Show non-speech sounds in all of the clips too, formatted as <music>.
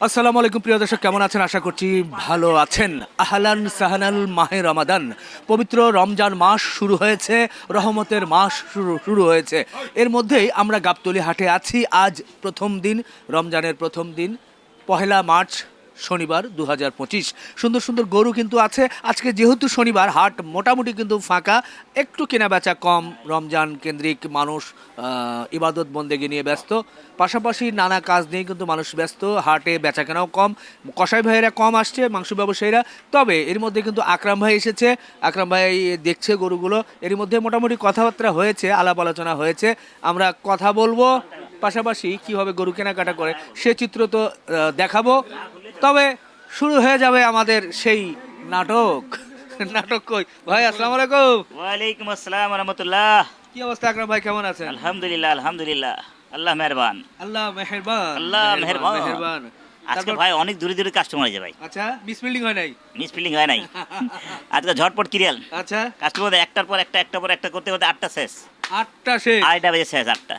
আসসালামু আলাইকুম প্রিয় দর্শক কেমন আছেন? আশা করছি ভালো আছেন। আহলান সাহানাল মাহে রমাদান। পবিত্র রমজান মাস শুরু হয়েছে রহমতের মাস শুরু শুরু হয়েছে। এর মধ্যেই আমরা গাবতলি হাটে আছি। আজ প্রথম দিন রমজানের প্রথম দিন পহেলা মার্চ শনিবার দু হাজার পঁচিশ। সুন্দর সুন্দর গরু কিন্তু আছে। আজকে যেহেতু শনিবার, হাট মোটামুটি কিন্তু ফাঁকা। একটু কেনা বেচা কম, রমজান কেন্দ্রিক মানুষ ইবাদত বন্দেগি নিয়ে ব্যস্ত। পাশাপাশি নানা কাজ নিয়ে কিন্তু মানুষ ব্যস্ত। হাটে বেচা কেনাও কম। কসাই ভাইয়েরা কম আসছে, মাংস ব্যবসায়ীরা। তবে এর মধ্যে কিন্তু আকরাম ভাই এসেছে। আকরাম ভাই দেখছে গরুগুলো। এর মধ্যে মোটামুটি কথাবার্তা হয়েছে, আলাপ আলোচনা হয়েছে। আমরা কথা বলব। পাশাপাশি কীভাবে গরু কেনাকাটা করে, সে চিত্র তো দেখাবো। তবে শুরু হয়ে যাবে আমাদের সেই নাটক। নাটক কই? ভাই আসসালামু আলাইকুম। ওয়ালাইকুম আসসালাম রহমতুল্লাহ। কি অবস্থা আকরাম ভাই কেমন আছেন? আলহামদুলিল্লাহ আলহামদুলিল্লাহ। আল্লাহ মেহরবান। আল্লাহ মেহেরবান। আল্লাহ মেহেরবান। মেহেরবান। আজকে ভাই অনেক দূরে দূরে কাস্টমার আছে ভাই। আচ্ছা মিস বিল্ডিং হয় নাই? মিস ফিলিং হয় নাই। <laughs> আজকে ঝটপট কিরিয়াল আচ্ছা। কাস্টমার একটার পর একটা একটা পর একটা করতে করতে আটটা শেষ। আটটা শেষ। আড়াইটা বাজে শেষ আটটা।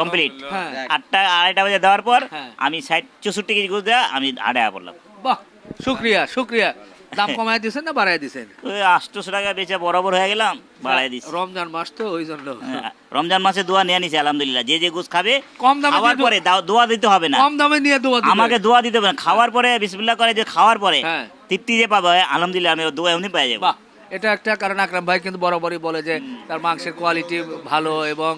কমপ্লিট হ্যাঁ। আটটা আড়াইটা বাজে দেওয়ার পর হ্যাঁ। আমি ষাট চৌষট্টি কেজি গুজ দেওয়া আমি আড়াই পড়লাম। বাহ শুক্রিয়া শুক্রিয়া। দাম কমায় দিছেন না বাড়ায় দিছেন? ওই আটশোশো টাকা বেচে বরাবর হয়ে গেলাম বাড়াই দিচ্ছি রমজান মাস তো ওই জন্য। রমজান মাসে দোয়া নিয়ে নিছে আলহামদুলিল্লাহ। যে যে গোস খাবে কম দামে খাওয়ার পরে দোয়া দিতে হবে না। কম দামে নিয়ে দেবো আমাকে দোয়া দিতে হবে না। খাওয়ার পরে বিসমিল্লাহ করে যে খাওয়ার পরে। তৃপ্তি যে পাবে আলহামদুলিল্লাহ আমি দোয়া এমনি পেয়ে যাব। এটা একটা কারণ আকরাম ভাই কিন্তু বরাবরই বলে যে তার মাংসের কোয়ালিটি ভালো এবং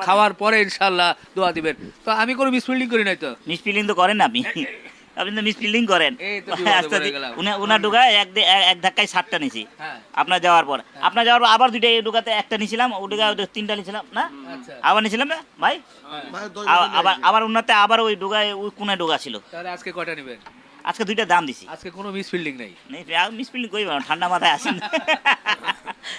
খাওয়ার পরে ইনশাল্লাহ দোয়া দিবেন। তো আমি কোনো মিসফিল্ডিং করি নাই তো? মিস ফিলিং তো করেন আপনি। আপনি তো মিস ফিলিং করেন উনার ঢুকায় এক এক- ধাক্কায় সাতটা নিছি। হ্যাঁ। আপনার যাওয়ার পর। আপনার যাওয়ার পর আবার দুইটা এই ঢুকাতে একটা নিছিলাম ও ঢুকা তিনটা নিছিলাম না? আচ্ছা। আবার নিছিলাম না ভাই? বছর আবার আবার উন্নতে আবার ওই ঢুকায় ওই কোনে ঢুকা ছিল। তাহলে আজকে কয়টা নেবেন? আজকে দুইটা দাম দিছি। আজকে কোনো মিসফিল্ডিং নেই। মিস ফিলিং করি ঠান্ডা মাথায় আসেন <laughs>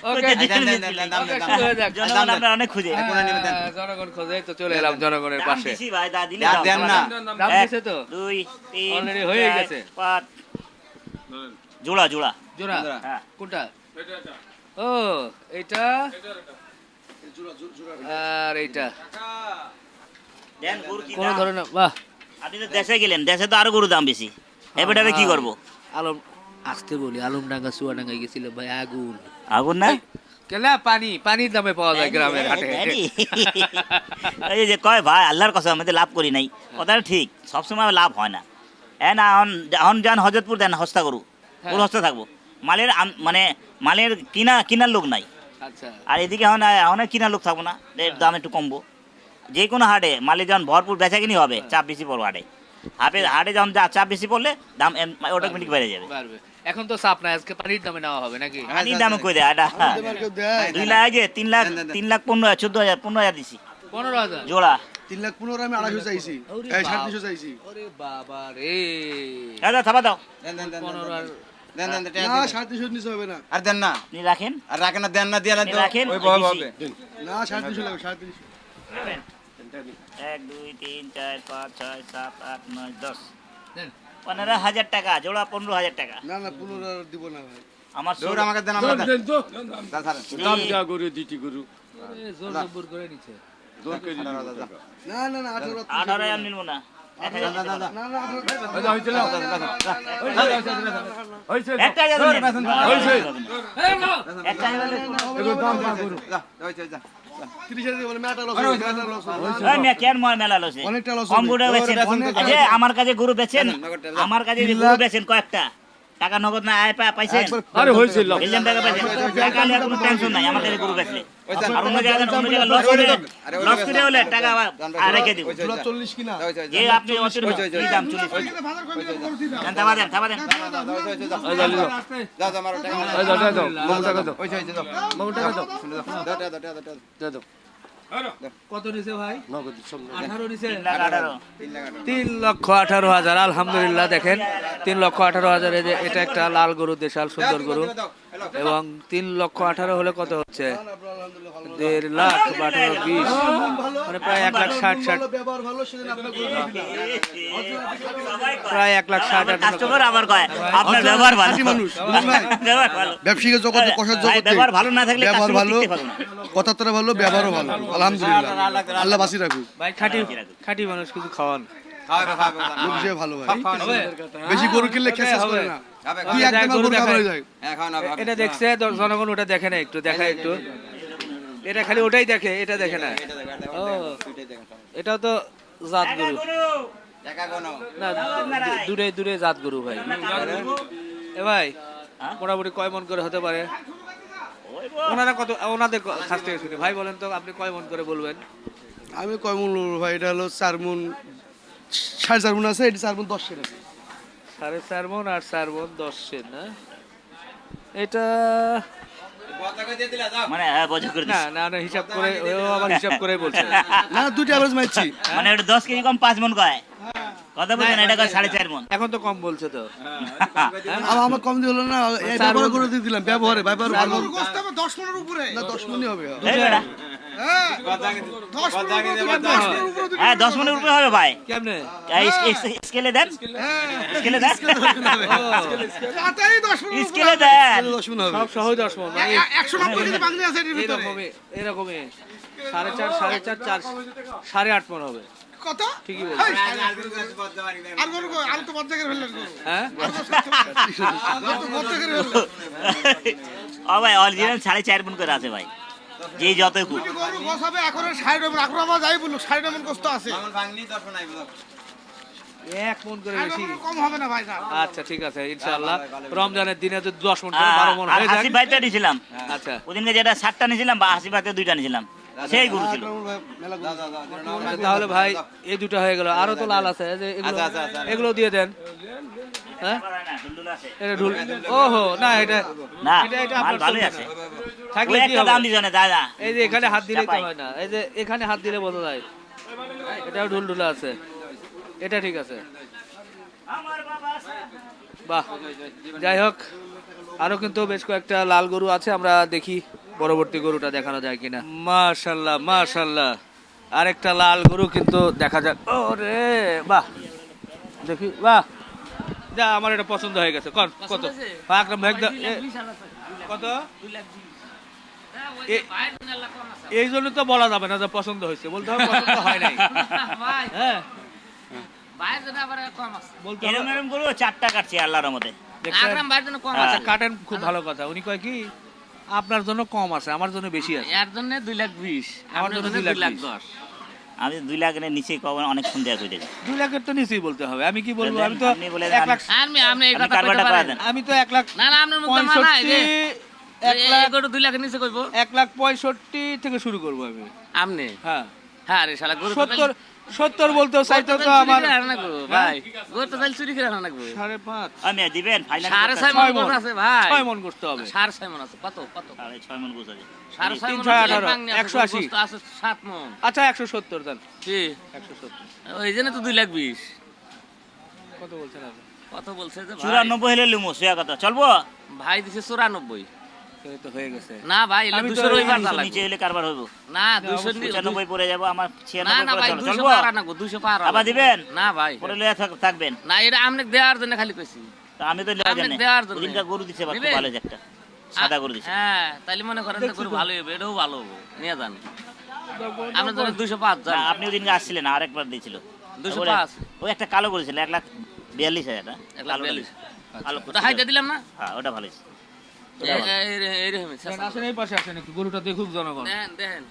<laughs> জনগণ খুঁজে। হ্যাঁ, জনগণ খোঁজে তো চলে এলাম জনগণের পাশে। দিছি ভাই দা দিলে দাম দেন না। দাম দিছে তো। দুই তিন Already হয়ে গেছে। জোড়া জোড়া। জোড়া? হ্যাঁ। কোনটা? ও এটা? আর এইটা? কোন ধরনের বাহ। আপনি তো দেশে গেলেন দেশে তো আরও গরু দাম বেশি। এবারে কি করব? আলম আসতে বলি আলমডাঙ্গা চুয়াডাঙ্গায় গেছিলাম ভাই আগুন। আগুন না? কেলা পানি পানির দামে পাওয়া যায় গ্রামের হাটে। এই এই যে কয় ভাই আল্লাহর কথা আমাদের লাভ করি নাই। কথাটা ঠিক সবসময় লাভ হয় না। হ্যাঁ না এখন যান হজরতপুর দেন হস্তা করু গরু হস্তা থাকব। মালের আম- মানে মালের কিনা কিনার লোক নাই। আচ্ছা। আর এদিকে এখন এখন কিনার লোক থাকব না। দাম একটু কমবো। যে কোনো হাটে মালে যখন ভরপুর বেচা কিনি হবে চাপ বেশি পড়ব হাটে। হাটে হাটে যখন যা চাপ বেশি পড়লে দাম অটোমেটিক বেড়ে যাবে। এখন তো চাপ নাই আজকে পানির দামে নেওয়া হবে নাকি? পানির দামে কই দেয়? এটা দেয়? দুই লাখ যে তিন লাখ তিন লাখ পনেরো হাজার চোদ্দ হাজার পনেরো হাজার দিছি। পনেরো হাজার? জোড়া। তিন লাখ পনেরো আমি আড়াইশো চাইছি। সাড়ে তিনশো চাইছি। বাবা রে। দাদা থাবা দাও। পনেরো আর দেন দেন দেন না সাড়ে তিনশো নিচে হবে না। আর দেন না। আপনি রাখেন। আর রাখেন না দেন না দিয়ে রাখেন। ওই হবে না সাড়ে তিনশো লাগবে সাড়ে তিনশো। এক দুই তিন চার পাঁচ ছয় সাত আট নয় দশ পনেরো হাজার টাকা জোড়া পনেরো হাজার টাকা না না পনেরো দিব না ভাই আমার দৌড় আমাকে দেন আমরা দেন দাদা ছাড়েন। দাম যা জোর জবর করে নিচ্ছে আঠারো হাজার, দাদা। না না না আঠারো আঠারো হাজার নিলবো না এক হাজার দিতে পারব। না না আঠারো একটা আমার কাছে গরু বেছেন আমার কাছে গরু বেছেন কয়েকটা। টাকা নগদ না আয় পা- পাইছেন আরে হয়েছে মিলিয়ন টাকা পাইছেন টাকা নিয়ে কোনো টেনশন নাই আমার কাছে বেচলে আর অন্য জায়গায় অন্য জায়গায় লস করে লস করে হলে টাকা আর রেখে দিব ওই যে, জোড়া যা। চল্লিশ কিনা যা। আপনি অসুর কি দাম চল্লিশ দেন থাবা দেন থাবা দেন যা, যা, হয়েছে, যা। যা, যা, মারো, টাকা মারো। হয়েছে, হয়েছে, যাও। শুনে যাও। দাও, দাও, দাও, দাও, দাও। কত নিছে ভাই? আঠারো নিছে? তিন লক্ষ আঠারো হাজার আলহামদুলিল্লাহ দেখেন। তিন লক্ষ আঠারো হাজার যে এটা একটা লাল গরু দেশাল সুন্দর গরু। এবং তিন লক্ষ আঠারো হলে কত হচ্ছে? দেড় লাখ বা আঠারো বিশ। মানে প্রায় এক লাখ ষাট ষাট। প্রায় এক লাখ ষাট কাস্টমার আমার কয় আপনার <laughs> ব্যবহার ভালো। মানুষ, ব্যবসায়িক জগতে কষার জগতে ব্যবহার ভালো না থাকলে ব্যবহার ভালো। কথাটা ভালো ব্যবহারও ভালো। আলহামদুলিল্লাহ। আল্লাহ বাসি রাখুক। ভাই খাঁটি খাঁটি মানুষ কিছু খাওয়ান। ভালো ভাই। বেশি গরু কিনলে খেয়ে শেষ করে না। দেখ, হয়ে হ্যাঁ এটা দেখছে জনগণ ওটা দেখে না একটু দেখায় একটু। এটা খালি ওটাই দেখে এটা দেখে না। এটা। দেখো, দেখো, তো জাত গরু। না দূরে দূরে জাত গরু ভাই। এ ভাই হ্যাঁ? মোটামুটি কয় মন করে হতে পারে? ওনারা কত ওনাদের কাছ থেকে শুনি। ভাই বলেন তো আপনি কয় মন করে বলবেন? আমি কয় মূল ভাই এটা হলো চার মন সাড়ে চার মন আছে এটি চার মন দশ আছে। সাড়ে চার মন আর চার মন দশ সেন না এটা দিলা, যাও। মানে হ্যাঁ করে না না না হিসাব করে ও আবার হিসাব করে বলছে। <laughs> না দুটি অ্যাভারেজ মারছি। মানে ওটা দশ কেজি কম পাঁচ মন কয়। কথা বলছেন এটা সাড়ে চার মন? এখন তো কম বলছে তো। আমার আমার কম দিয়ে না ব্যবহার করে দিয়ে দিলাম ব্যবহারে ব্যবহার ভালো। দশ পনেরো উপরে। না দশ মনই হবে। এই বেটা, বড়টাকে দিয়ে- দশ বড়টাকে দিয়ে পনেরো বাদ দাও। দশ পনেরো উপরে হ্যাঁ দশ মনের উপরে হবে ভাই। কেমনে? স্কেলে দেন। স্কেলে দেন। তাড়াতাড়ি দশ পনেরো উপরে স্কেলে দেন। দশ মন হবে। সব সহজ দশ মন মানে একশো নব্বই কেজি বাংলি আছে এরকমই এরকমই। সাড়ে চার সাড়ে চার চার সাড়ে আট মন হবে। কত ঠিকই আর গরু গাছ বড় দেওয়ার নেই। আর গরু কই? আর তো বদ্ধ করে ফেললেন হ্যাঁ। ও ভাই অরিজিনাল সাড়ে চার মন করে আছে ভাই। গরু গোছ হবে এখন ডবল এখন আমার যাই বলুক ষাট ডবল গোস্ত আছে। এক মন করে বেশি। কম হবে না ভাই আচ্ছা ঠিক আছে ইনশাআল্লাহ। রমজানের দিনে যদি দশ মন করে বারো মন হয়ে যায় নিয়েছিলাম আচ্ছা। ওদিনকে যেটা সাতটা নিয়েছিলাম বা ভাইতে দুইটা নিয়েছিলাম সেই গরু ছিল। তাহলে ভাই এই দুটো হয়ে গেল। আরও তো লাল আছে যে এগুলো আচ্ছা, আচ্ছা, আচ্ছা। এগুলো দিয়ে দেন। হ্যাঁ? এটা ঢুল ওহো না এটা না এটা এটা ভালোই আছে। থাকলে কি দাম দিছ দাদা এই যে এখানে হাত দিলেই তো হয় না। এই যে এখানে হাত দিলে বোঝা যায়। এটাও ঢুল ঢুলা আছে। এটা ঠিক আছে। বাহ। যাই হোক আরও কিন্তু বেশ কয়েকটা লাল গরু আছে আমরা দেখি। পরবর্তী গরুটা দেখানো যায় কিনা? মাশাল্লাহ মাশাল্লাহ। আরেকটা লাল গরু কিন্তু দেখা যাক ওরে বাহ। দেখি বাহ। যা আমার এটা পছন্দ হয়ে গেছে। কর কত? আকরাম ভাই দা- কত? এই জন্য তো বলা যাবে না যে পছন্দ হয়েছে। বলতে হবে পছন্দ হয় নাই। <laughs> হ্যাঁ। বলতে গরু চারটা কাটছি আল্লাহর মধ্যে? আচ্ছা কাটেন খুব ভালো কথা। উনি কয় কি? আপনার জন্য কম আছে আমার জন্য বেশি আছে। এর জন্য দুই লাখ বিশ আমার জন্য দুই লাখ। দশ। আমি দুই লাখের নিচে কখন অনেক ফোন দেওয়া করে দিই লাখের তো নিচেই বলতে হবে আমি কি বলব? আমি তো এক লাখ আমি তো এক লাখ না না আপনার মুখে মানায় পঁয়ষট্টি যে এক লাখ দুই লাখের নিচে কইবো। এক লাখ পঁয়ষট্টি থেকে শুরু করব আমি। আপনি হ্যাঁ। হ্যাঁ রে শালা সত্তর সত্তর চাইতো তো আমার ভাই গরু তো চুরি করে আনা লাগবে? সাড়ে পাঁচ। আমি দিবেন? সাড়ে ছয় ছয় মন আছে ভাই। ছয় মন করতে হবে। সাড়ে ছয় মন আছে কত কত? সাড়ে ছয় মন গোছ সাড়ে ছয় মন আঠারো, একশো আশি। আছে সাত মন। আচ্ছা একশো সত্তর দেন। কি? একশো সত্তর। ওই জন্য তো দুই লাখ বিশ। কত বলছেন আপনি? কত বলছে যে চুরানব্বই হলে লুমো সোয়া কথা। চলবো? ভাই দিছে চুরানব্বই। হয়ে না ভাই এলে আমি তো দুশো রবিবার নিচে হলে কারবার হইব। না দুশো পঁচানব্বই পরে যাব আমার না না ভাই চলো। দুশো চলবো? পার আনাবো দুশো পার আবার দিবেন? না ভাই। পরে লইয়া থাকবেন। না এটা আমনে দেওয়ার জন্য খালি কইছি। তা আমি তো লইয়া আপনি জানি দেওয়ার জন্য। ওদিনকার গরু দিছে আবার ভালো একটা। সাদা গরু দিছে। হ্যাঁ তাইলে মনে করেন যে গরু ভালো হবে এটাও ভালো হবে নিয়ে যান। আপনার জন্য দুশো যান আপনি ওদিনকে আসছিলেন আরেকবার দিয়েছিল দুশো বলে- ওই একটা কালো করেছিল এক লাখ বিয়াল্লিশ হাজার না? লাখ কালো বিয়াল্লিশ। কালো ওটা হাইতে দিলাম না? হ্যাঁ ওটা ভালো আসেন এই পাশে আসেন একটু গরুটা দেখুক জনগণ। দেখেন দেখেন।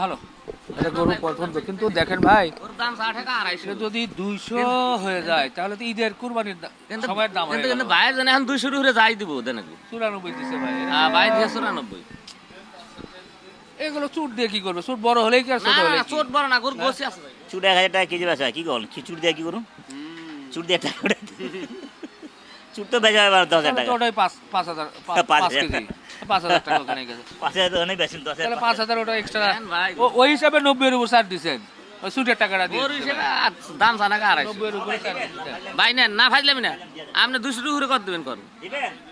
ভালো। এটা গরু পছন্দ কিন্তু দেখেন। ভাই ওর দাম ষাট টাকা আড়াইশো। এটা যদি দুইশো হয়ে যায় তাহলে তো ঈদের কুরবানির সময়ের দাম কিন্তু কিন্তু গেল। ভাইয়ের জন্য এখন দুইশো উপরে যাই দিব দেন চুরানব্বই দিছে ভাই। ভাই দিয়ে চুরানব্বই। এগুলো চুট দিয়ে কি করবে? চুট বড় হলেই কি আর না ছোট হলে না চোট বড় না গরু বসে আছে চুট এক হাজার টাকা কেজি বেচা কি কল খিচুড়ি দিয়ে কি করুন চুট দিয়ে টাকা ওটা বেজা এবার দশ হাজার টাকা। ওটাই পাঁচ পাঁচ হাজার পাঁচ পাঁচ হাজার। পাঁচ হাজার টাকা ওখানে গেছে। পাঁচ হাজার অনেক বেশি দশ হাজার পাঁচ হাজার। ওটা এক্সট্রা ভাই। ওই হিসাবে নব্বই এর উপর ছাড় দিচ্ছেন ওই সুটের টাকাটা দিয়ে গরু হিসেবে আর দাম জানা আড়াইশো। নব্বইয়ের উপরে তার ভাই নেন না ফাজলামি না। আপনি দুশো টুকুরে কত দেবেন কর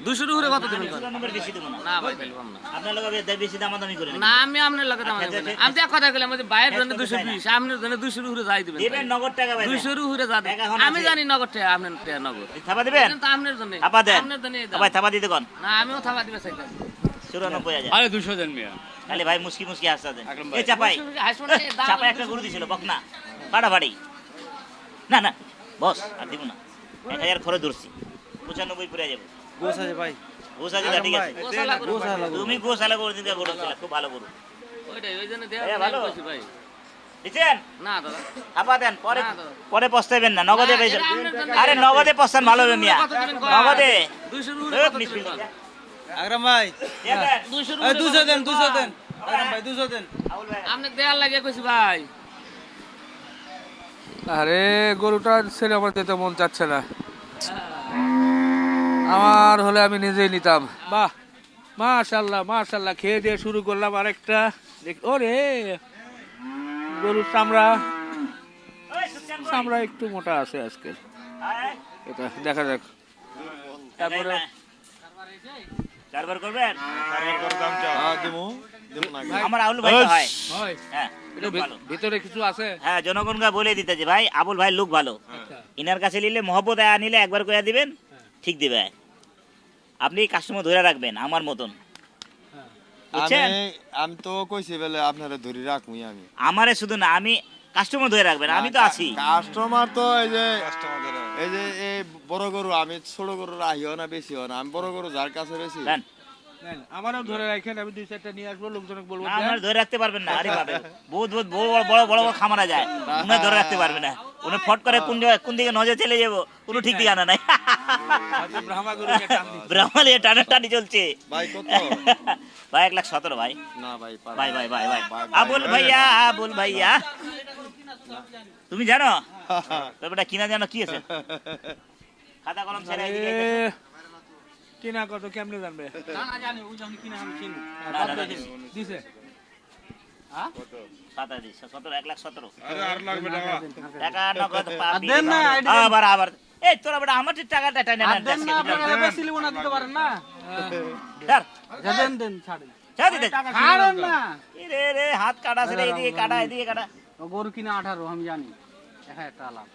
দুশো টুকুরে কত দেবেন কর চুরানব্বই বেশি দেবো না। না ভাই তাহলে না। আপনার লোক বেশি দামাদামি করে না আমি আপনার লগে দাম আচ্ছা, আচ্ছা, আমি তো এক কথা যে বাইরের জন্য দুশো চাই না। বিশ আপনার জন্য দুশো যাই দিবেন দিবেন নগদ টাকা ভাই। দুশোর উপরে যা আমি জানি নগদ টাকা আপনার টাকা নগদ। থাপা দিবেন? তো আপনার জন্য থাপা দেন। আপনার জন্য ভাই থাপা দিতে কোন। না আমিও থাপা দিবে চাইতাম চুরানব্বই হাজার। আরে দুশো দেন মিয়া। খালি ভাই দেন এই চাপাই। চাপাই একটা গরু দিছিল বকনা। ফাটাফাটি। না না বস আর দিব না। এক হাজার খরচ ধরছি। পঁচানব্বই পড়ে যাব। গোস আছে। ভাই। গোস আছে তো ঠিক আছে। তুমি গোসালা করে দিতে গরু ছিল খুব ভালো গরু। ওইটাই ওই জন্য দেয়া ভালো? ভাই। দিচ্ছেন? না দাদা। দেন পরে। পরে নগদে আরে নগদে পস্তান ভালো হবে মিয়া? নগদে। আকরাম ভাই দুশো দেন? দুশো কর? দেন আকরাম ভাই দুশো দেন। ভাই। দেয়ার লাগে কইছি ভাই। আরে গরুটা ছেড়ে আমার যেতে মন চাচ্ছে না। আমার হলে আমি নিজেই নিতাম। বাহ মাশাল্লাহ মাশাল্লাহ খেয়ে দিয়ে শুরু করলাম আরেকটা। দেখ- ওরে গরুর চামড়া। চামড়া একটু মোটা আছে আজকে। এটা দেখা যাক। তারপরে চারবার করবেন? হ্যাঁ আমার আবুল ভাই তো হয়। হয়। হ্যাঁ। লোক ভালো। ভিতরে কিছু আছে? হ্যাঁ জনগণকে বলে দিতেছে ভাই আবুল ভাই লোক ভালো। আচ্ছা। ইনার কাছে নিলে মহব্বত আয়া নিলে একবার কইয়া দিবেন ঠিক দিবে। আপনি কাস্টমার ধরে রাখবেন আমার মতন। বুঝছেন? আমি আমি তো কইছি বলে আপনারা ধরে রাখবই আমি। আমারে শুধু না আমি কাস্টমার ধরে রাখবেন আমি তো আছি। কাস্টমার তো এই যে কাস্টমার এই যে এই বড় গরু আমি ছোট গরু রাহিও না বেশি হয় না। আমি বড় গরু যার কাছে বেশি। আমারও ধরে রাখেন আমি দুই চারটা নিয়ে আসব লোকজনকে বলব আপনার ধরে রাখতে পারবেন না আরে বাবা বহুত বহুত বড় বড় বড় বড় বড় খামারা যায়। উনি ধরে রাখতে পারবে না। উনি ফট করে কোন জায়গায়- কোন দিকে নজর চলে যাব কোনো ঠিক ঠিকানা নাই। গরুকে টান দিচ্ছে। ব্রাহ্মণ এ টানা টানি চলছে। ভাই কত? ভাই এক লাখ সতেরো ভাই। না ভাই ভাই ভাই ভাই ভাই। ভাই, আবুল ভাইয়া আবুল ভাইয়া। তুমি জানো? ব্যাপারটা কিনা জানো কি আছে? খাতা কলম ছেড়ে। কিনা কত কেমনে জানবে না, না, না, দিছে সাতাশ দিস, সতেরো, এক লাখ সতেরো। টাকা নগদ পাবি। আবার, আবার। এই, তোরা বেটা আমার ঠিক টাকাটা টেনে নেন, দেখ, ধর। ছাড় দিতে। এরে রে, হাত কাটা ছেড়ে এদিকে কাটা এদিকে কাটা গরু কিনা আঠারো আমি জানি এক হাজার টাকা লাভ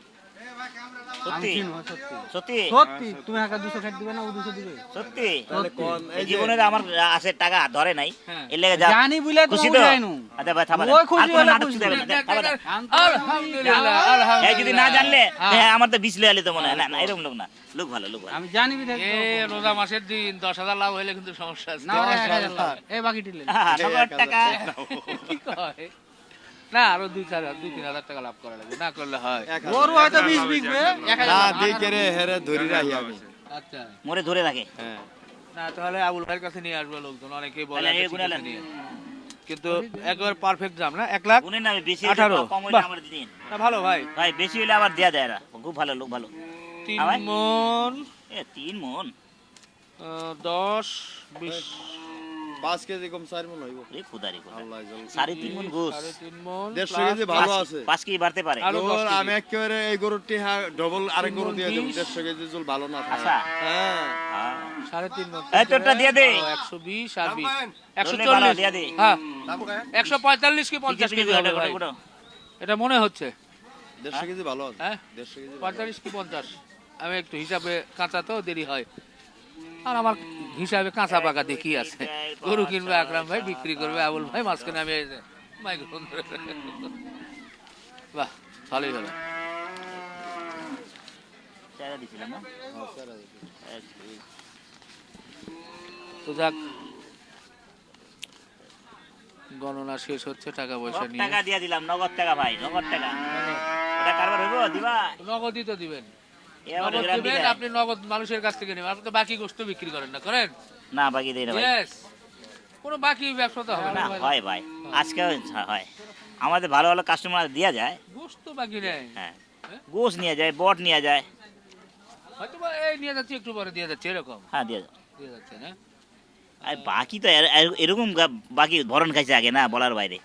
সত্যি? সত্যি। সত্যি? সত্যি? তুমি একা দুশো খাট দিবে না ও দুশো দিবে? সত্যি? এই এই জীবনে আমার আছে টাকা ধরে নাই। হ্যাঁ। এর লেগে জানি বুঝলে তো খুশি তো? আচ্ছা ভাই থামা ওই খুশি হলে খুশি। শুধাবে না, দেখ, থামা। দেখ। আলহামদুলিল্লাহ আলহামদুলিল্লাহ। যদি না জানলে হ্যাঁ। আমার তো বিষ লয়ে আলি তো মনে হয়। না না এরকম লোক না। লোক ভালো লোক ভালো। আমি জানি বিধায় রোজা মাসের দিন দশ হাজার লাভ হইলে কিন্তু সমস্যা আছে। না ওরা এক হাজার লাভ। এই বাকি টিলে হ্যাঁ, টাকা। কি কয়? না আরও দুই চার দুই তিন হাজার টাকা লাভ করা লাগবে। না করলে হয়। গরু হয়তো বিশ বিকবে না দেখে রে হেরে ধরে রাখি আমি। আচ্ছা। মরে ধরে রাখে। হ্যাঁ। না তাহলে আবুল ভাইয়ের কাছে নিয়ে আসবে লোকজন। অনেকেই বলে নিয়ে। কিন্তু একবার পারফেক্ট দাম না? এক লাখ গুণের নামে বেশি আঠারো। না ভালো ভাই। ভাই বেশি হলে আবার দেয়া যায় না। খুব ভালো লোক ভালো। তিন? মন। এ তিন মন। দশ বিশ। পাঁচ কেজি কম চার মন হইব এ খুদারি খুদা আল্লাহ জানে। মন দেড়শো কেজি ভালো আছে পাঁচ কেজি বাড়তে পারে আরও। আমি একেবারে এই গরুটি ডবল আরেক গরু দিয়ে দেবো বিশ। দেড়শো কেজি জল ভালো না থাকে। আচ্ছা হ্যাঁ হ্যাঁ। এই তোরটা দিয়ে দে। আর দিয়ে দে। হ্যাঁ কি পঞ্চাশ পিকে কেজি হবে ভাই। এটা মনে হচ্ছে দেড়শো কেজি ভালো আছে হ্যাঁ দেড়শো কেজি ভালো। পঁয়তাল্লিশ কি পঞ্চাশ আমি একটু হিসাবে কাঁচা তো দেরি হয় আর আমার হিসাবে কাঁচা পাকা দেখি আছে। গরু কিনবে আকরাম ভাই বিক্রি করবে আবুল ভাই মাঝখানে আমি মাইক্রোফোন ধরে বাহ ভালোই হলো। চারা দিছিলাম না? হ্যাঁ, তো যাক গণনা শেষ হচ্ছে টাকা পয়সা নিয়ে। টাকা দিয়ে দিলাম নগদ টাকা ভাই নগদ টাকা। ওটা কারবার হইব দিবা? নগদই তো দিবেন। আপনি নগদ মানুষের কাছ থেকে নেবেন। আপনি তো বাকি গোস্ত বিক্রি করেন না করেন? না বাকি দেই না ভাই। কোনো বাকি ব্যবসা তো হবে না হয় ভাই। আজকে হয় আমাদের ভালো ভালো কাস্টমার দেওয়া যায়। গোস্ত বাকি নেই হ্যাঁ। গোস নিয়ে যায় বট নিয়ে যায়। হয়তো এই নিয়ে যাচ্ছি একটু পরে দিয়ে যাচ্ছে এরকম। হ্যাঁ দিয়ে দিয়ে যাচ্ছে না? আর বাকি তো এর- এর- এরকম বাকি ভরণ খাইছে আগে না বলার বাইরে।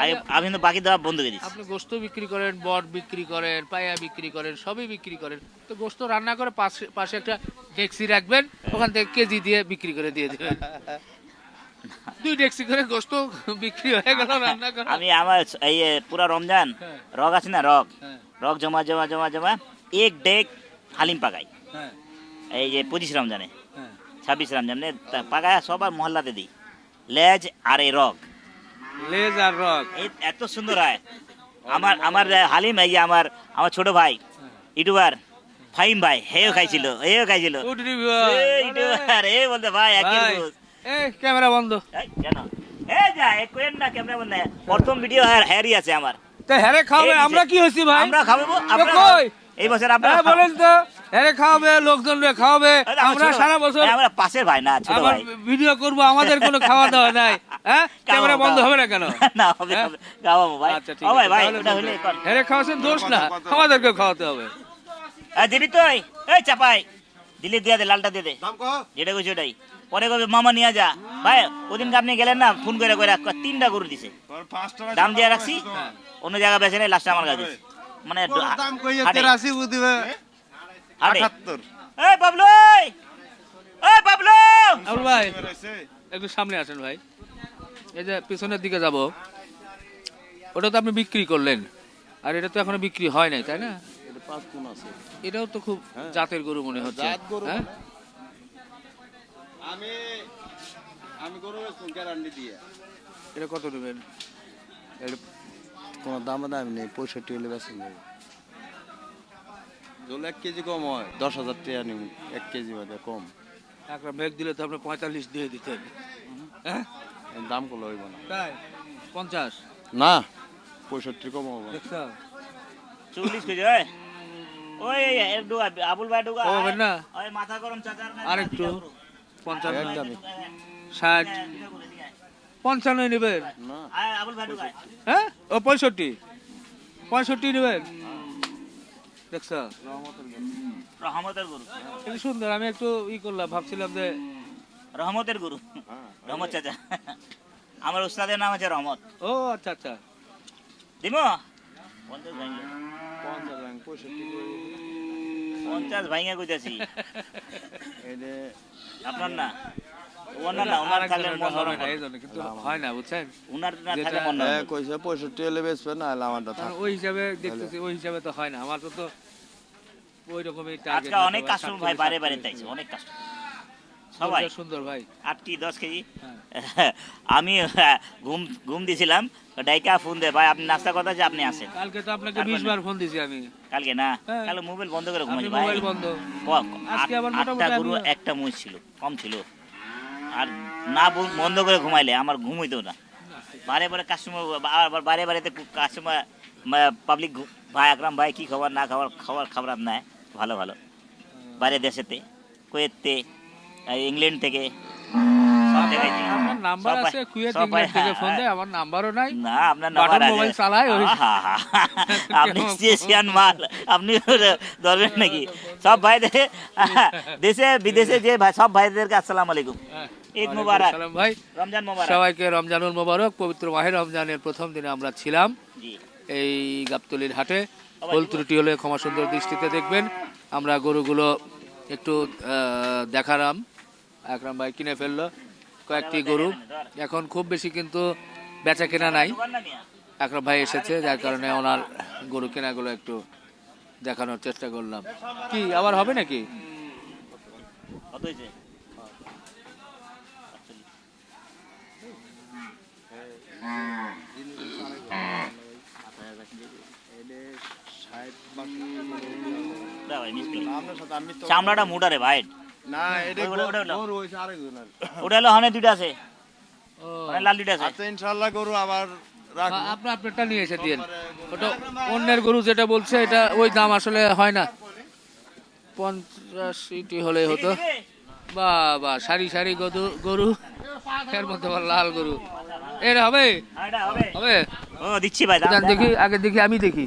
আগে আমি কিন্তু বাকি দেওয়া বন্ধ করে দিচ্ছি আপনি গোস্ত বিক্রি করেন বট বিক্রি করেন পায়া বিক্রি করেন সবই বিক্রি করেন। তো গোস্ত রান্না করে পাশে পাশে একটা ডেক্সি রাখবেন ওখান থেকে কেজি দিয়ে বিক্রি করে দিয়ে দেবেন। দুই ডেক্সি করে গোস্ত বিক্রি হয়ে গেল রান্না করে। আমি আমার এই পুরা রমজান হ্যাঁ। রগ আছে না রগ? হ্যাঁ। রগ জমা জমা জমা জমা এক ডেক হালিম পাকাই। হ্যাঁ। এই যে পঁচিশ রমজানে ছাব্বিশ রমজানে পাকায় সবার মহল্লাতে দিই। লেজ আর এই রগ। লেজ আর রক এত সুন্দর হয়। আমার আমার হালিম এই আমার আমার ছোট ভাই ইউটিউবার ফাইম ভাই হেও খাইছিল হেও খাইছিল। ইউটিউবার এ বলতে ভাই ভাই ক্যামেরা বন্ধ। কেন? এ যা এ কোয়েন না ক্যামেরা বন্ধ। প্রথম ভিডিও হ্যারি আছে আমার। তো হ্যারে যে- আমরা কি হয়েছি ভাই? আমরা খাব আমরা কই? এই বছর আপনারা হ্যাঁ বলেন তো। হ্যারে খাওয়াবে লোকজন খাওয়াবে। আমার সারা বছর আমরা পাশের ভাই না ছোট ভাই। ভিডিও করব আমাদের কোনো খাওয়া দাওয়া নাই হ্যাঁ? <laughs> ক্যামেরা বন্ধ হবে না কেন? <laughs> না হবে হ্যাঁ? খাওয়াবো ভাই। আচ্ছা ঠিক ভাই আছে ভাই ওটা হলে কর। হেরে খাওয়াছেন দোষ না আমাদেরকে খাওয়াতে হবে। দিবি তুই? এই চাপাই দিলি দিয়ে দে লালটা দিয়ে দে। যেটা কইছি ওটাই। পরে কবে মামা নিয়ে যা। ভাই ওদিনকে আপনি গেলেন না ফোন করে করে তিনটা গরু দিছে। দাম দিয়ে রাখছি অন্য জায়গা বেছে নেই লাস্টে আমার কাছে মানে দাম কইয়ে বুঝিবে। আটাত্তর এই বাবলু এই। বাবলু। আবুল ভাই একটু সামনে আসেন ভাই। এই যে পিছনের দিকে যাব ওটা তো আপনি বিক্রি করলেন আর এটা তো এখনও বিক্রি হয় নাই তাই না? পাঁচ গুণ আছে। এটাও তো খুব জাতের গরু মনে হচ্ছে। জাত হ্যাঁ? আমি আমি গরু গ্যারান্টি দিয়ে। এটা কত নেবেন? এটা কোনো দাম দাম নেই পঁয়ষট্টি হলে বেশি নেই জল এক কেজি কম হয় দশ হাজার টাকা নিব এক কেজি বাদে কম। একটা মেঘ দিলে তো আপনি পঁয়তাল্লিশ দিয়ে দিতেন হ্যাঁ? দাম করলে হইব না? তাই? পঞ্চাশ? না পঁয়ষট্টি কম হবে দেখছ? চল্লিশ কেজি ওই ওই আবুল ভাই হবে না? ওই মাথা গরম চাচার আরেকটু দুইটা পঞ্চান্ন। ষাট। হ্যাঁ। পঞ্চান্ন নেবেন? না। আবুল হ্যাঁ? ও পঁয়ষট্টি। পঁয়ষট্টি নেবেন? দেখছ? রহমতের গরু। এটা সুন্দর আমি একটু ই করলাম ভাবছিলাম যে রহমতের গুরু। রহমত চাচা। আমার উস্তাদের নাম আছে রহমত। ও আচ্ছা আচ্ছা। দিমো? পঞ্চাশ ভাইঙ্গা পঞ্চাশ ভাইঙ্গা কইতাছি <laughs> আপনার না? হয় মন হ্যাঁ ওই হিসাবে দেখতেছি ওই হিসাবে তো হয় না আমার তো তো ওই রকমই আজকে অনেক কাস্টমার ভাই বারে বারে তাইছে অনেক কাস্টমার সবাই। সুন্দর ভাই। আটটি দশ কেজি। <laughs> আমি ঘুম ঘুম দিছিলাম ডাইকা ফোন দে ভাই আপনি নাস্তা কথা যে আপনি আসেন। কালকে তো আপনাকে তারপরে- বিশ বার ফোন দিছি আমি। কালকে না। কালকে মোবাইল বন্ধ করে ঘুমাই ভাই। মোবাইল বন্ধ। আজকে আবার মোটামুটি গরু একটা মুজ ছিল কম ছিল। আর না বন্ধ করে ঘুমাইলে, আমার ঘুম হইতো না বারে বারে কাস্টমার বারে বারে কাস্টমার পাবলিক ভাই, আকরাম ভাই, কী খবর, না খাবার খাবার খাবার নেয় ভালো ভালো বাইরে দেশেতে, কুয়েতে ইংল্যান্ড থেকে। আপনার নাম্বার আছে কুয়েত সবাই- থেকে ফোন দেয় আমার নাম্বারও নাই। না আপনার নাম্বার আছে। মোবাইল চালায় ওই- <laughs> আপনি এশিয়ান মাল আপনি ধরবেন নাকি? সব ভাইদের দেশে বিদেশে যে ভাই সব ভাইদেরকে আসসালামু আলাইকুম। ঈদ মুবারক। ভাই। রমজান মুবারক। সবাইকে রমজানুল মোবারক পবিত্র মাহের রমজানের প্রথম দিনে আমরা ছিলাম এই গাবতলির হাটে। ভুল ত্রুটি হলে ক্ষমা সুন্দর দৃষ্টিতে দেখবেন। আমরা গরুগুলো একটু আহ, দেখালাম। আকরাম ভাই কিনে ফেলল। কয়েকটি গরু। এখন খুব বেশি কিন্তু বেচা কেনা নাই? আকরাম ভাই এসেছে, যার কারণে ওনার গরু কেনাগুলো একটু দেখানোর চেষ্টা করলাম। কি, আবার হবে নাকি? চামড়াটা মোটা রে ভাই। না এটা ওটা- ওটা হলো। গরু হয়েছে আরেকজনের ওটা হলো হনে দুইটা আছে। ও। লাল দুইটা আছে। আচ্ছা ইনশাল্লাহ গরু আবার রাখব। আপনার আপনারটা নিয়ে এসে দিন ওটা অন্যের গরু যেটা বলছে এটা ওই দাম আসলে হয় না। পঞ্চাশটি হলে হতো। বা বা সারি সারি গরু গরু। এর মধ্যে লাল গরু। এটা হবে। হবে। ও দিচ্ছি ভাই দেখি আগে দেখি আমি দেখি।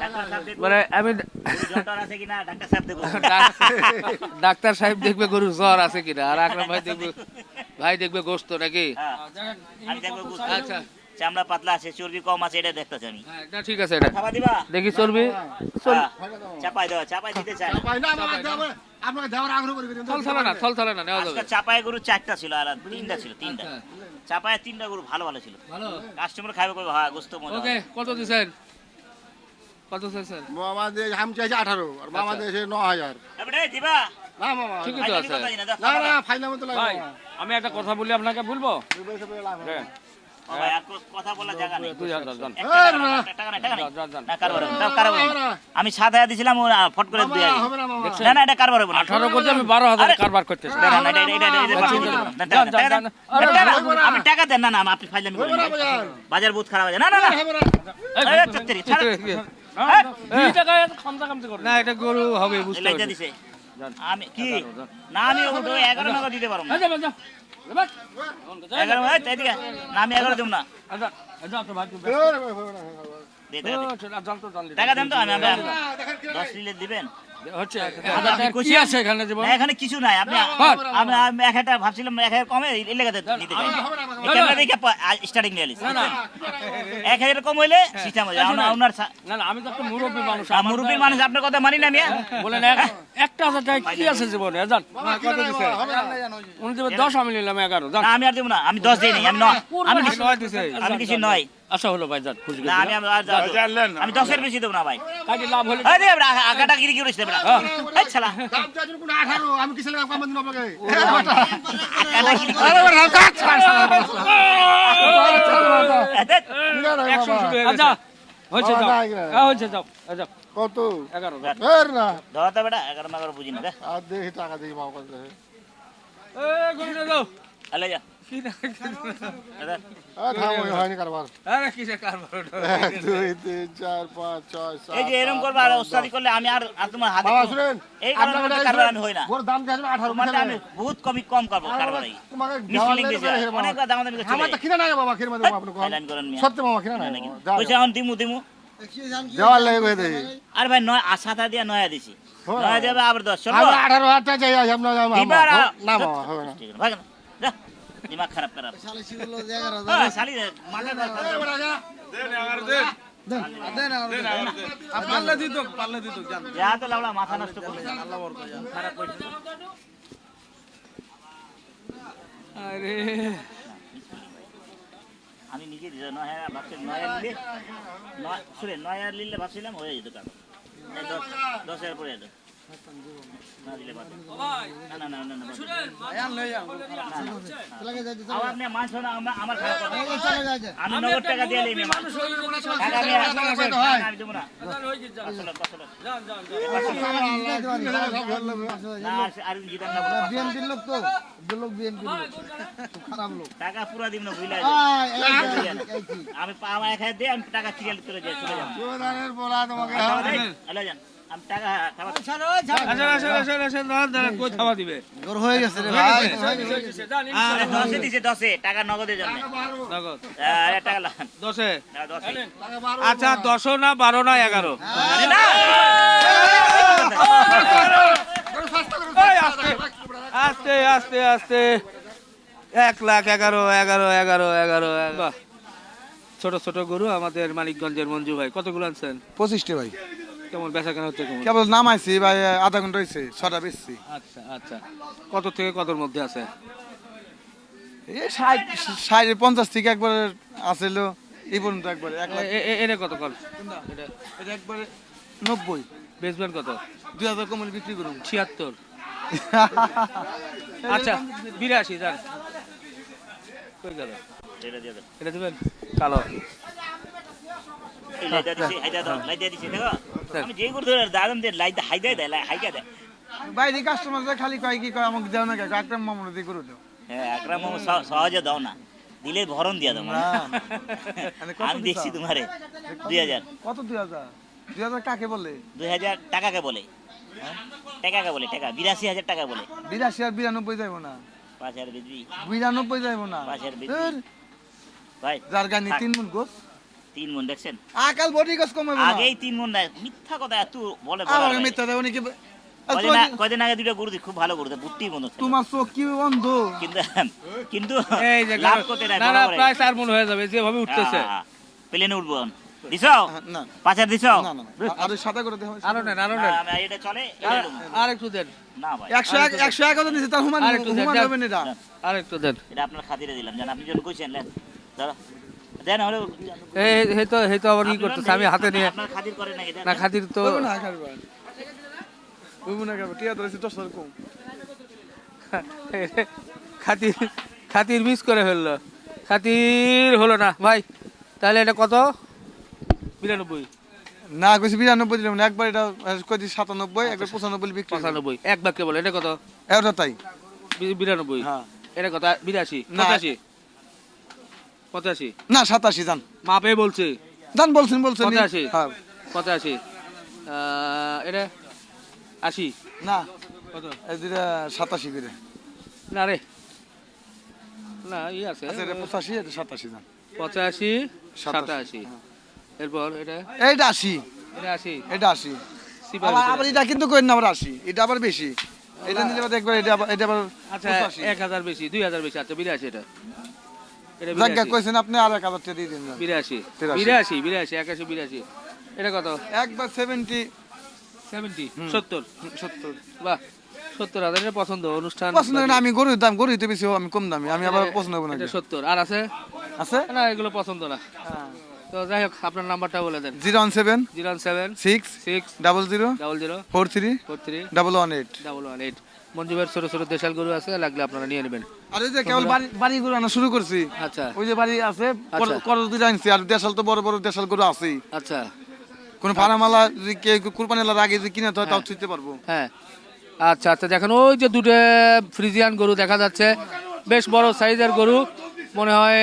ডাক্তার সাহেব মানে আমি ডাক্তার সাহেব দেখব। গরুর জ্বর আছে কিনা আর আকরাম ভাই দেখবে ভাই দেখবে গোস্ত নাকি? হ্যাঁ, আচ্ছা। চামড়া পাতলা আছে চর্বি কম আছে এটা দেখতেছি আমি হ্যাঁ এটা ঠিক আছে এটা। খাবা দিবা? দেখি চর্বি। চাপাই দেওয়া চাপাই দিতে চায় না। না আমার দেওয়া আপনাকে দেওয়ার আগ্রহ করে থল থলে না থল থলে না নেওয়া যাবে। আজকে চাপায় গরু চারটা ছিল আর তিনটা ছিল তিনটা। আচ্ছা। চাপায় তিনটা গরু ভালো ভালো ছিল। ভালো? কাস্টমার খাবে কবে হ্যাঁ গোস্ত মজা। ওকে কত দিছেন? কত চাইছেন মামা দিয়ে আমি চাইছি আঠারো আর মামা দিয়েছে ন হাজার। এবারে দিবা? না মামা। ঠিকই তো আছে। দাও, না না ফাইনাল মতো লাগে ভাই আমি একটা কথা বলি আপনাকে ভুলবো? আমি সাত হাজার দিছিলাম ও, ফট করে না এটা কারবার হবে আঠারো করতে আমি বারো হাজার কারবার করতেছি না, না, না, এটা- এটা- এটা- এটা পাঠিয়ে দিতে পারব না। টাকা দেন, না। আপনি টাকা দেন না না আপনি ফাইলামি করেন বাজার বহুত খারাপ আছে। না না এটা গরু হবে বুঝতে আমি কি? না আমি ওটা এগারো টাকা দিতে পারব এগারো এই, এদিকে। না আমি এগারো দেবো না টাকা দেন তো আমি আমি দশ দিবেন এখানে কিছু নাই আপনি আমি আমি এক হাজার ভাবছিলাম এক হাজার কমে এই নিতে চাই এই ক্যামেরা দেখে স্টার্টিং নিয়ে। না না এক হাজার কম হইলে সিস্টেম হয়ে যায় আপনার না না আমি তো একটা মুরব্বী মানুষ আপনার কথা মানি না বলেন একটা হাজার টাকা কি আছে জীবনে জান উনি দেবে দশ আমি নিলাম এগারো আমি আর দেবো না আমি দশ দিই আমি নয় আমি আমি নয়। নয় আশা হলো ভাই যান খুশি না আমি আর আমি দশের বেশি দেবো না ভাই। কাজে লাভ হলে আরে আগাটা গিরি গিরি দেবে না এই শালা। দাম চাইছেন কোনো আঠারো? আমি কিসের কাম দিন আপনাকে? আগাটা গিরি আরে কাজ ছাড়, হয়ে আচ্ছা গেছে। হয়েছে যাও। হ্যাঁ, হয়েছে যাও যাও। কত? এগারো যাও। এর না। ধরতে বেটা এগারো মাগারো বুঝিনা রে আর দেখি টাকা দেখি মামা কাছে এ, গরু নিয়ে যাও। আলে যা। কি না, কি না। দাদা আর থাম হয়নি কারবার। আরে কিসের কারবার? এক দুই তিন চার পাঁচ ছয় সাত এই যে এরকম আর নয়, ওস্তাদি করলে আমি আর আর তোমার হাতে বাবা শুনেন এই টাকা কারবার আমি হই না। ওর দাম চাইছেন আঠারো তোমারটা আমি বহুত কমই কম করব কারবার তোমাকে মিসলিং দেওয়ালে বেশি তো। হেরে অনেক বাবা। দাম দামি আমার তো কিনা নাই বাবা কিনে দেবো আপনি কোন ফাইলান করেন মিয়া সত্যি মামা কিনা নাই? পয়সা এখন দিমু দিমু। দেওয়ার লাগে দেখি আর ভাই নয় সাতা দিয়া নয়া দিছি। হ্যাঁ। নয়া দেবে আবার দশ চলো আমরা আঠারো হাজার টাকা চাই না। দিমাগ খারাপ খারাপ হ্যাঁ, শালি রে, মাথা পারলে দিত, পারলে দিত, জান। যা তো লাউড়া মাথা নষ্ট খারাপ আরে, আমি নিজে নয় ভাবছি নয় হাজার নিলে নয় শুনে নয় হাজার নিলে ভাবছিলাম হয়ে যেত কারণ দশ দশ হাজার পরে যেত। আমি নগদ টাকা দিয়ে লোক তো টাকা পুরা দিব না আমি হাজার দিয়ে টাকা যাই চলে তোমাকে হয়ে হয়ে? আরে দশে? না, আচ্ছা বারো না এগারো আস্তে, আস্তে আস্তে এক লাখ এগারো এগারো এগারো এগারো ছোট ছোট গরু আমাদের মানিকগঞ্জের মঞ্জু ভাই কতগুলো আনছেন পঁচিশটি ভাই কেমন বেচা কেন হচ্ছে কেমন? কেবল নামাইছি ভাই আধা ঘণ্টা হয়েছে ছটা বেচছি আচ্ছা আচ্ছা। কত থেকে কতর মধ্যে আছে? এই ষাট ষাট পঞ্চাশ থেকে একবার আসছিল এই পর্যন্ত একবার এক লাখ। এ- এ- এনে কত কর এটা এটা একবারে নব্বই। বেচবেন কত? দুই হাজার কমল বিক্রি করুন। ছিয়াত্তর। <laughs> আচ্ছা বিরাশি যান। এটা এটা দেবেন? কালো। এই লাইটটা হাইটা দাও, লাইটটা দিছে, দেখো? আমি যে গরু ধরে দাঁড়ান দিয়ে লাইটটা হাইটা দেয়, হাইটা দেয়। বাইরে কাস্টমার খালি কয় কি কয় আমাকে দেও না কে আকরাম মামুন দিয়ে করে দাও হ্যাঁ, আকরাম মামু সহজে দাও না দিলে ভরণ দিয়া দাও না। মানে আমি দেখছি তোমারে দুই হাজার কত দুই হাজার দুই হাজার কাকে বলে দুই হাজার টাকাকে বলে টাকাকে বলে টাকা বিরাশি হাজার টাকা বলে বিরাশি আর বিরানব্বই যাইব না পাঁচ হাজার বিরানব্বই যাইব না বেশি। ধুর, ভাই যার গানি তিন মন গোস তিন মন দেখছেন? আকাল বডি গোস কমাইব না। আগেই তিন মন নাই মিথ্যা কথা এত বলে বলা আমার মিথ্যা দেব নাকি আর কদিন আ- কদিন- কদিন আগে দুটো গরু খুব ভালো গরু বুট্টি মনে তোমার চোখ কি অন্ধ কিন্তু কিন্তু এই যে লাভ করতে না না প্রায় চার মন হয়ে যাবে যেভাবে উঠতেছে। হ্যাঁ, হ্যাঁ, হ্যাঁ। প্লেনে উঠবো। দিছ? না পাচার দিছ? না না না। আর সাদা করে দেওয়া আরও নেন আরও না, আমি এটা চলে আর- একটু দেন। না ভাই। একশো এক একশো এক হাজার তার হুমান হুমান এটা। আর একটু দেন। এটা আপনার খাতিরে দিলাম জান আপনি যখন কইছেন লেন ধরো। দেন হলে তো তো আবার কি করতেছে আমি হাতে নিয়ে খাতির করে নাকি না খাতির তো হইব না খাবার হইব না খাবার টিয়া ধরেছি দশ হাজার কম। খাতির খাতির মিস করে ফেলল। খাতির হলো না। ভাই তাহলে এটা কত? বিরানব্বই। না কইছি বিরানব্বই দিলাম না একবার এটা কইছি সাতানব্বই একবার পঁচানব্বই বিক্রি পঁচানব্বই। এক বাক্যে বলে এটা কত? এটা তাই। বিরানব্বই। হ্যাঁ। এটা কত? বিরাশি। না। পঁচাশি। পঁচাশি। না সাতাশি জান মাপে বলছে। জান বলছেন বলছেন। পঁচাশি। হ্যাঁ। পঁচাশি। এটা আশি। না কত? এই দুটা সাতাশি করে। না রে। না ই আছে। আচ্ছা এটা পঁচাশি এটা সাতাশি জান পঁচাশি সাতাশি। সাতাশি। এরপর এটা? এইটা আশি। এটা আশি। এটা আশি। আবার এটা কিন্তু করেন না আবার আশি। এটা আবার বেশি। এটা নিলে একবার এটা আবার এটা আবার আচ্ছা এক হাজার বেশি দুই হাজার বেশি। আচ্ছা বিরাশি এটা এটা। জায়গা কইছেন আপনি আর এক হাজার টাকা দিয়ে দিন বিরাশি। বিরাশি বিরাশি একাশি বিরাশি। এটা কত? একবার সেভেন্টি সেভেন্টি সত্তর? সত্তর। বাহ সত্তর পছন্দ অনুষ্ঠান পছন্দ না আমি গরুর দাম গরু হইতে বেশি আমি কম দামি আমি আবার পছন্দ হব না সত্তর। আর আছে? আছে? না এগুলো পছন্দ না। তো যাই হোক আপনার নাম্বারটা বলে দেন। Zero one seven zero seven six six double zero double zero four three four three double one eight. Double one eight. মঞ্জুবের ছোট ছোট দেশাল গরু আছে লাগলে আপনারা নিয়ে নেবেন। আর যে কেবল বাড়ি বাড়ি গরু আনা শুরু করছি। আচ্ছা। ওই যে বাড়ি আছে আচ্ছা। করজ দুইটা আনছি আর দেশাল তো বড় বড় দেশাল গরু আছেই। আচ্ছা। কোন ফার্মালা যদি কে কুরবানিলার আগে যদি কিনে তো হয়। তাও ছুঁতে পারব। হ্যাঁ। আচ্ছা আচ্ছা দেখেন ওই যে দুটো ফ্রিজিয়ান গরু দেখা যাচ্ছে। বেশ বড় সাইজের গরু। মনে হয়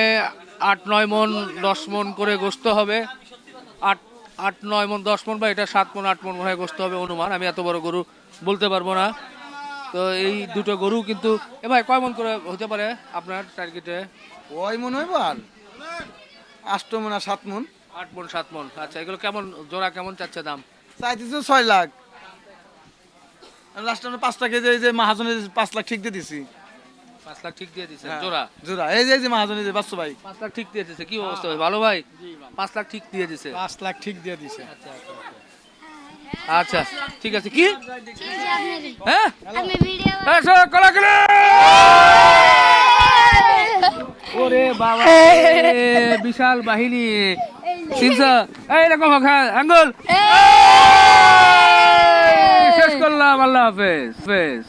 আট নয় মন দশ মন করে গোস্ত হবে। আট আট নয় মন দশ মন বা এটা সাত মন আট মন মনে হয় গোস্ত হবে অনুমান। আমি এত বড় গরু বলতে পারব না। তো এই দুটো গরু কিন্তু এ ভাই কয় মন করে হতে পারে আপনার টার্গেটে ওই মনে হইব আর? আষ্ট মন আর সাত মন। আট মন সাত মন। আচ্ছা এগুলো কেমন জোড়া কেমন চাচ্ছে দাম? চাইতেছি ছয় লাখ। লাস্ট আমরা পাঁচ টাকা যে এই যে মাহাজনের পাঁচ লাখ ঠিক দিয়ে দিছি। পাঁচ লাখ ঠিক দিয়ে দিচ্ছে হ্যাঁ। জোড়া? জোড়া। এই যে এই যে মাহাজনের যে বাচ্চু ভাই। পাঁচ লাখ ঠিক দিয়ে দিছে কি অবস্থা ভাই? ভালো। ভাই পাঁচ লাখ ঠিক দিয়ে দিছে? পাঁচ লাখ ঠিক দিয়ে দিছে। আচ্ছা। ঠিক আছে। কি? হ্যাঁ? বাবা বিশাল বাহিনী। এইরকম এই রকম আঙ্গুল শেষ করলাম, আল্লাহ হাফেজ হাফেজ।